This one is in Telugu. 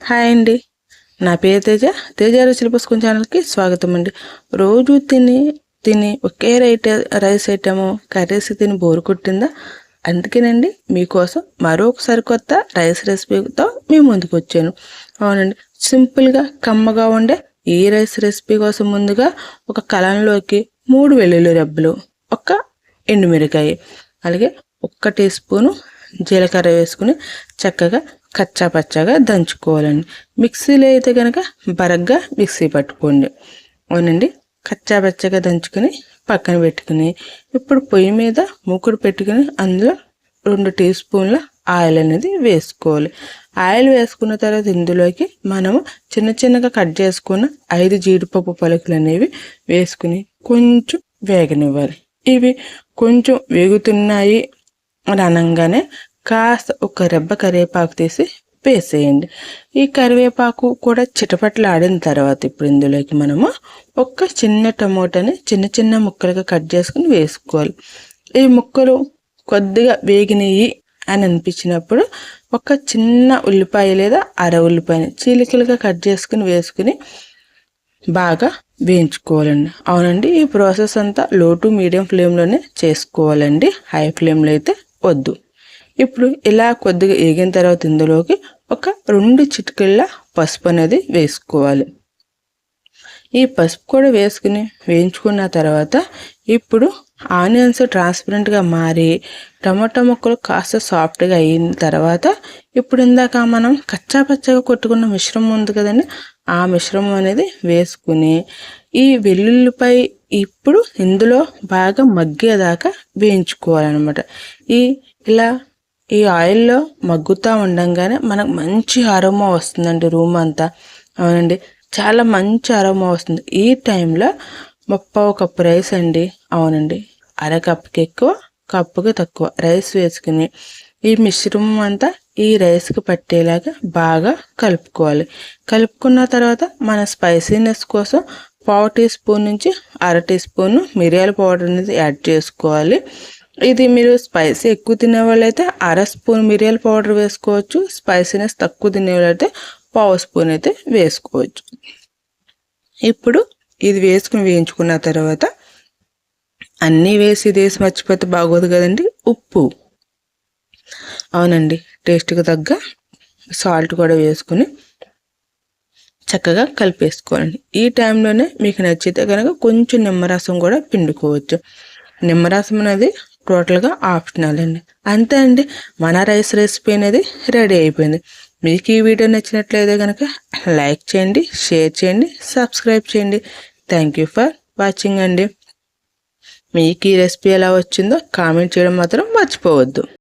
హాయ్ అండి. నా పేరు తేజ. తేజ రుచుల పుస్తకం ఛానల్కి స్వాగతం అండి. రోజు తిని తిని okay right rice item curries తిని బోరు కొట్టిందా? అందుకేనండి మీకోసం మరొకసారి కొత్త రైస్ రెసిపీతో మీ ముందుకు వచ్చాను. అవునండి. సింపుల్గా కమ్మగా ఉండే ఈ రైస్ రెసిపీ కోసం ముందుగా ఒక కలంలోకి మూడు వెల్లుల్లి రెబ్బలు ఒక ఎండుమిరకాయ అలాగే ఒక్క టీ స్పూను జీలకర్ర వేసుకుని చక్కగా కచ్చా పచ్చగా దంచుకోవాలండి. మిక్సీలో అయితే కనుక బరగ్గా మిక్సీ పట్టుకోండి. అవునండి? కచ్చా పచ్చగా దంచుకొని పక్కన పెట్టుకుని ఇప్పుడు పొయ్యి మీద మూకుడు పెట్టుకుని అందులో రెండు టీ స్పూన్ల ఆయిల్ అనేది వేసుకోవాలి. ఆయిల్ వేసుకున్న తర్వాత ఇందులోకి మనము చిన్న చిన్నగా కట్ చేసుకున్న ఐదు జీడిపప్పు పలుకులు అనేవి వేసుకుని కొంచెం వేగనివ్వాలి. ఇవి కొంచెం వేగుతున్నాయి అని అనగానే కాస్త ఒక రెబ్బ కరివేపాకు తీసి వేసేయండి. ఈ కరివేపాకు కూడా చిటపట్లు ఆడిన తర్వాత ఇప్పుడు ఇందులోకి మనము ఒక చిన్న టమోటాని చిన్న చిన్న ముక్కలుగా కట్ చేసుకుని వేసుకోవాలి. ఈ ముక్కలు కొద్దిగా వేగినవి అని అనిపించినప్పుడు ఒక చిన్న ఉల్లిపాయ లేదా అర ఉల్లిపాయని చీలికలుగా కట్ చేసుకుని వేసుకుని బాగా వేయించుకోవాలండి. అవునండి ఈ ప్రాసెస్ అంతా లో టు మీడియం ఫ్లేమ్లోనే చేసుకోవాలండి. హై ఫ్లేమ్లో అయితే వద్దు. ఇప్పుడు ఇలా కొద్దిగా ఏగిన తర్వాత ఇందులోకి ఒక రెండు చిటికెళ్ళ పసుపు అనేది వేసుకోవాలి. ఈ పసుపు కూడా వేసుకుని వేయించుకున్న తర్వాత ఇప్పుడు ఆనియన్స్ ట్రాన్స్పరెంట్గా మారి టమాటా ముక్కలు కాస్త సాఫ్ట్గా అయిన తర్వాత ఇప్పుడు ఇందాక మనం కచ్చా పచ్చగా కొట్టుకున్న మిశ్రమం ఉంది కదండి ఆ మిశ్రమం అనేది వేసుకుని ఈ వెల్లుల్లిపై ఇప్పుడు ఇందులో బాగా మగ్గేదాకా వేయించుకోవాలన్నమాట. ఈ ఇలా ఈ ఆయిల్లో మగ్గుతూ ఉండంగానే మనకు మంచి అరోమా వస్తుందండి రూమ్ అంతా. అవునండి. చాలా మంచి అరోమా వస్తుంది. ఈ టైంలో ముప్పావు కప్పు రైస్ అండి. అవునండి. అర కప్పుకి ఎక్కువ కప్పుకి తక్కువ రైస్ వేసుకుని ఈ మిశ్రమం అంతా ఈ రైస్కి పట్టేలాగా బాగా కలుపుకోవాలి. కలుపుకున్న తర్వాత మన స్పైసీనెస్ కోసం పావు టీ స్పూన్ నుంచి అర టీ స్పూన్ మిరియాల పౌడర్ అనేది యాడ్ చేసుకోవాలి. ఇది మీరు స్పైసీ ఎక్కువ తినే వాళ్ళైతే అర స్పూన్ మిరియాల పౌడర్ వేసుకోవచ్చు. స్పైసీనెస్ తక్కువ తినే వాళ్ళైతే పావు స్పూన్ అయితే వేసుకోవచ్చు. ఇప్పుడు ఇది వేసుకుని వేయించుకున్న తర్వాత అన్నీ వేసి ఇది వేసి మర్చిపోతే బాగోదు కదండి ఉప్పు. అవునండి టేస్ట్కి తగ్గ సాల్ట్ కూడా వేసుకుని చక్కగా కలిపేసుకోవాలండి ఈ టైంలోనే మీకు నచ్చితే కనుక కొంచెం నిమ్మరసం కూడా పిండుకోవచ్చు. నిమ్మరసం అనేది టోటల్గా ఆప్షనల్ అండి. అంతే అండి మన రైస్ రెసిపీ అనేది రెడీ అయిపోయింది. మీకు ఈ వీడియో నచ్చినట్లయితే కనుక లైక్ చేయండి షేర్ చేయండి సబ్స్క్రైబ్ చేయండి. థ్యాంక్ యూ ఫర్ వాచింగ్ అండి. మీకు ఈ రెసిపీ ఎలా వచ్చిందో కామెంట్ చేయడం మాత్రం మర్చిపోవద్దు.